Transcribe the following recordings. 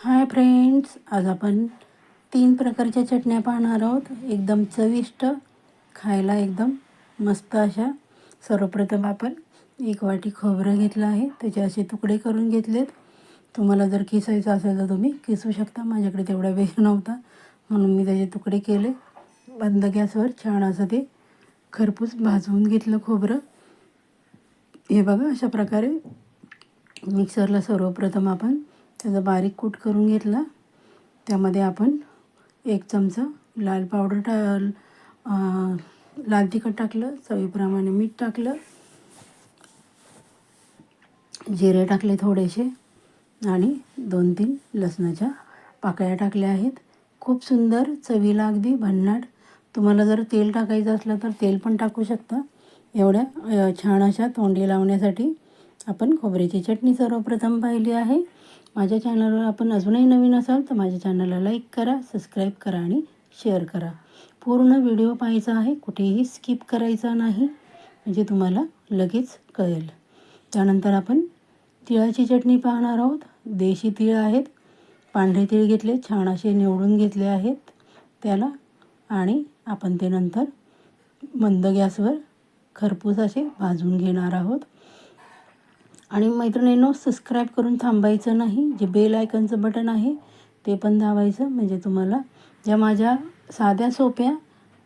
Hi friends आज आपण तीन प्रकारच्या चटण्या पाहणार आहोत. एकदम चविष्ट खायला एकदम मस्त अशा. सर्वप्रथम आपण एक वाटी खोबरं घेतलं आहे. त्याचे असे तुकडे करून घेतलेत. तुम्हाला जर किसायचं असेल तर तुम्ही किसू शकता. माझ्याकडे तेवढा वेळ नव्हता म्हणून मी त्याचे तुकडे केले. बंद गॅसवर छान असं ते खरपूस भाजवून घेतलं खोबरं. हे बघा अशा प्रकारे मिक्सरला सर्वप्रथम आपण त्याचा बारीक कूट करून घेतला. त्यामध्ये आपण एक चमचा लाल पावडर टा लाल तिखट टाकलं चवीप्रमाणे मीठ टाकलं. जिरे टाकले थोडेसे आणि दोन तीन लसणाच्या पाकळ्या टाकल्या आहेत. खूप सुंदर चवीला अगदी भन्नाट. तुम्हाला जर तेल टाकायचं असलं तर तेल पण टाकू शकता. एवढ्या छान अशा तोंडी लावण्यासाठी आपण खोबऱ्याची चटणी सर्वप्रथम पाहिली आहे. माझ्या चॅनलवर आपण अजूनही नवीन असाल तर माझ्या चॅनलला लाईक करा सबस्क्राईब करा आणि शेअर करा. पूर्ण व्हिडिओ पाहायचा आहे कुठेही स्किप करायचा नाही म्हणजे तुम्हाला लगेच कळेल. त्यानंतर आपण तिळाची चटणी पाहणार आहोत. देशी तीळ आहेत. पांढरे तीळ घेतले छान असे निवडून घेतले आहेत. त्याला आणि आपण ते नंतर मंद गॅसवर खरपूस असे भाजून घेणार आहोत. आणि मैत्रिणींनो सबस्क्राईब करून थांबायचं नाही. जे बेल आयकनचं बटन आहे ते पण धावायचं म्हणजे तुम्हाला ज्या माझ्या साध्या सोप्या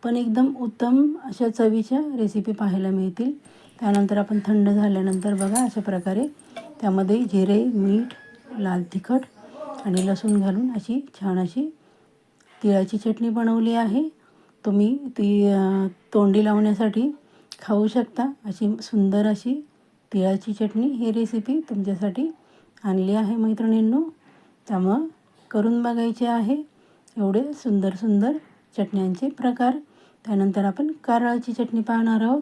पण एकदम उत्तम अशा चवीच्या रेसिपी पाहायला मिळतील. त्यानंतर आपण थंड झाल्यानंतर बघा अशा प्रकारे त्यामध्ये जिरे मीठ लाल तिखट आणि लसूण घालून अशी छान अशी तिळाची चटणी बनवली आहे. तुम्ही ती तोंडी लावण्यासाठी खाऊ शकता. अशी सुंदर अशी तिळाची चटणी ही रेसिपी तुमच्यासाठी आणली आहे मैत्रिणींनो. त्यामुळं करून बघायचे आहे एवढे सुंदर सुंदर चटण्यांचे प्रकार. त्यानंतर आपण कारळाची चटणी पाहणार आहोत.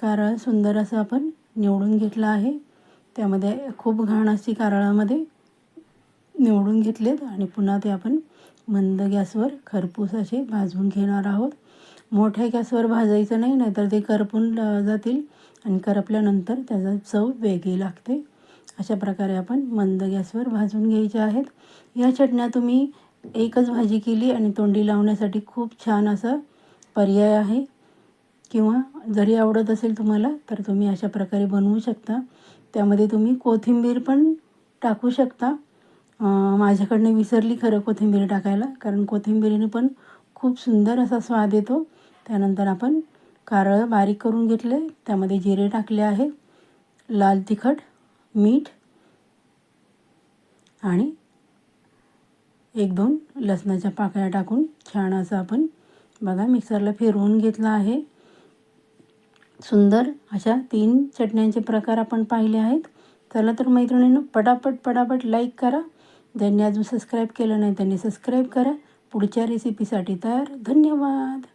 कारळ सुंदर असं आपण निवडून घेतलं आहे. त्यामध्ये खूप घाण अशी कारळामध्ये निवडून घेतलेत आणि पुन्हा ते आपण मंद गॅसवर खरपूस असे भाजून घेणार आहोत. मोठ्या गॅसवर भाजायचं नाही नाहीतर ते करपून जातील. आणि करपल्यानंतर त्याचा चव वेगळी लागते. अशा प्रकारे आपण मंद गॅसवर भाजून घ्यायचे आहेत. या चटण्या तुम्ही एकच भाजी केली आणि तोंडी लावण्यासाठी खूप छान असा पर्याय आहे. किंवा जरी आवडत असेल तुम्हाला तर तुम्ही अशा प्रकारे बनवू शकता. त्यामध्ये तुम्ही कोथिंबीर पण टाकू शकता. माझ्याकडनं विसरली खरं कोथिंबीर टाकायला कारण कोथिंबीरीने पण खूप सुंदर असा स्वाद येतो. त्यानंतर आपण कारळं बारीक करून घेतले. त्यामध्ये जिरे टाकले आहे. लाल तिखट मीठ आणि एक दोन लसणाच्या पाकळ्या टाकून छान असं आपण बघा मिक्सरला फिरवून घेतलं आहे. सुंदर अशा तीन चटण्यांचे प्रकार आपण पाहिले आहेत. चला तर मैत्रिणीनं पटापट पटापट लाईक करा. ज्यांनी अजून सबस्क्राईब केलं नाही त्यांनी सबस्क्राईब करा. पुढच्या रेसिपीसाठी तयार. धन्यवाद.